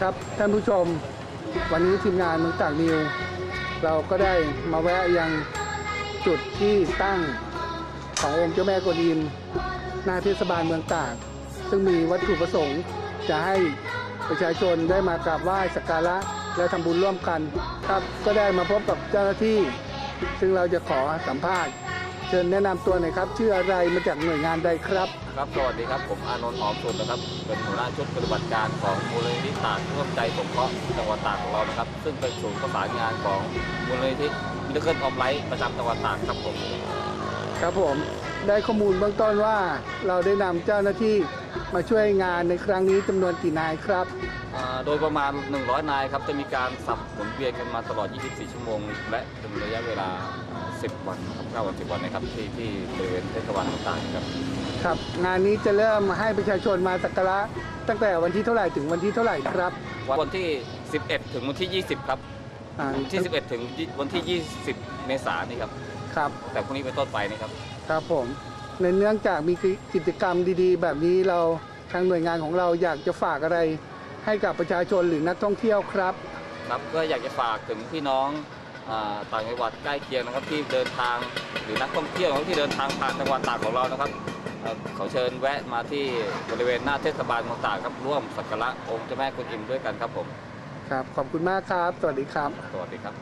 ครับท่านผู้ชมวันนี้ทีมงานเมืองตากนิว เราก็ได้มาแวะยังจุดที่ตั้งขององค์เจ้าแม่กวนอิมหน้าเทศบาลเมืองตาก ซึ่งมีวัตถุประสงค์จะให้ประชาชนได้มากราบไหว้สักการะ และทำบุญร่วมกันครับก็ได้มาพบกับเจ้าหน้าที่ ซึ่งเราจะขอสัมภาษณ์ เชิญแนะนำตัวหน่อยครับ ชื่ออะไรมาจากหน่วยงานใดครับ ครับสวัสดีครับ ผมอานนท์หอมสุนนะครับ เป็นหัวหน้าชุดปฏิบัติการของมูลนิธิตากร่วมใจสงเคราะห์จังหวัดตากของเรานะครับ ซึ่งเป็นศูนย์ประสานงานของมูลนิธิมิลเคิลออมไลท์ประจำจังหวัดตากครับผม ครับผมได้ข้อมูลเบื้องต้นว่าเราได้นำเจ้าหน้าที่ มาช่วยงานในครั้งนี้จำนวนกี่นายครับ อ่าโดยประมาณ 100 นายครับ จะมีการสับหมุนเวียนกันมาตลอด 24 ชั่วโมง และเป็นระยะเวลา 10 วันครับ9วัน 10 วันนะครับ ที่ที่บริเวณเทศบาลต่างๆครับ ครับ งานนี้จะเริ่มให้ประชาชนมาสักการะตั้งแต่วันที่เท่าไหร่ถึงวันที่เท่าไหร่ครับวันที่ 11 ถึงวันที่ 20 ครับอ่าวันที่ 11 ถึงวันที่ 20 เมษายนนี่ครับ ครับ แต่พรุ่งนี้เป็นต้นไปนี่ครับ ครับผม ในเนื่องจากมีกิจกรรมดีๆ แบบนี้เราทางหน่วยงานของเราอยากจะฝากอะไร ให้กับประชาชนหรือนักท่องเที่ยวครับ ครับก็อยากจะฝากถึงพี่น้องอาต่างจังหวัดใกล้เคียงนะครับที่เดินทางหรือนักท่องเที่ยวที่เดินทางผ่านจังหวัดตากของเรานะครับเอ่อขอเชิญแวะมาที่บริเวณหน้าเทศบาลเมืองตากครับร่วมสักการะองค์เจ้าแม่กุนอิมด้วยกันครับผมครับขอบคุณมากครับ สวัสดีครับ สวัสดีครับ